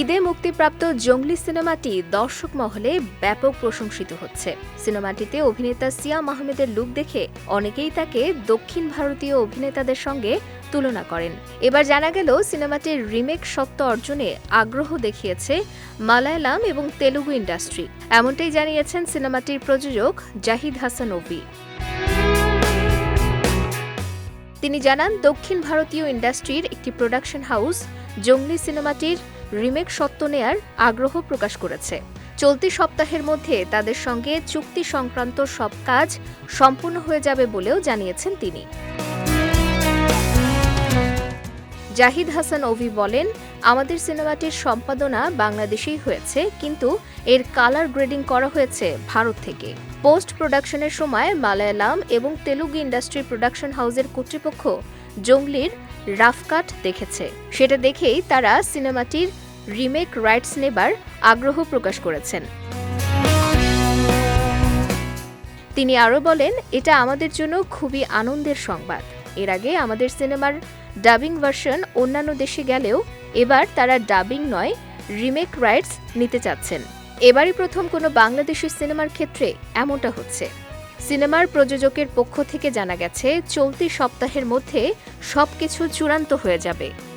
ঈদে মুক্তিপ্রাপ্ত জঙ্গলি সিনেমাটি দর্শক মহলে ব্যাপক প্রশংসিত হচ্ছে। সিনেমাটিতে অভিনেতা সিয়াম আহমেদের লুক দেখে অনেকেই তাকে দক্ষিণ ভারতীয় অভিনেতাদের সঙ্গে তুলনা করেন। এবার জানা গেল, সিনেমাটির রিমেক সত্ত্ব অর্জনে আগ্রহ দেখিয়েছে মালায়ালাম এবং তেলুগু ইন্ডাস্ট্রি। এমনটাই জানিয়েছেন সিনেমাটির প্রযোজক জাহিদ হাসান ওভি তিনি জানান, দক্ষিণ ভারতীয় ইন্ডাস্ট্রির একটি প্রোডাকশন হাউস জঙ্গলি সিনেমাটির রিমেক সত্ত্ব নেয়ার আগ্রহ প্রকাশ করেছে। চলতি সপ্তাহের মধ্যে তাদের সঙ্গে চুক্তি সংক্রান্ত সব কাজ সম্পূর্ণ হয়ে যাবে বলেও জানিয়েছেন তিনি। জাহিদ হাসান ওভি বলেন, আমাদের সিনেমাটির সম্পাদনা বাংলাদেশেই হয়েছে, কিন্তু এর কালার গ্রেডিং করা হয়েছে ভারত থেকে। পোস্ট প্রোডাকশনের সময় মালায়ালাম এবং তেলুগু ইন্ডাস্ট্রি প্রোডাকশন হাউসের কর্তৃপক্ষ জঙ্গলির রাফ কাট দেখেছে। সেটা দেখেই তারা সিনেমাটির রিমেক রাইটস নেবার আগ্রহ প্রকাশ করেছেন। তিনি আরও বলেন, এটা আমাদের জন্য খুবই আনন্দের সংবাদ। এর আগে আমাদের সিনেমার ডাবিং ভার্সন অন্যান্য দেশে গেলেও এবার তারা ডাবিং নয়, রিমেক রাইটস নিতে চাচ্ছেন। এবারই প্রথম কোনো বাংলাদেশি সিনেমার ক্ষেত্রে এমনটা হচ্ছে। সিনেমার প্রযোজকের পক্ষ থেকে জানা গেছে, চলতি সপ্তাহের মধ্যে সবকিছু চূড়ান্ত হয়ে যাবে।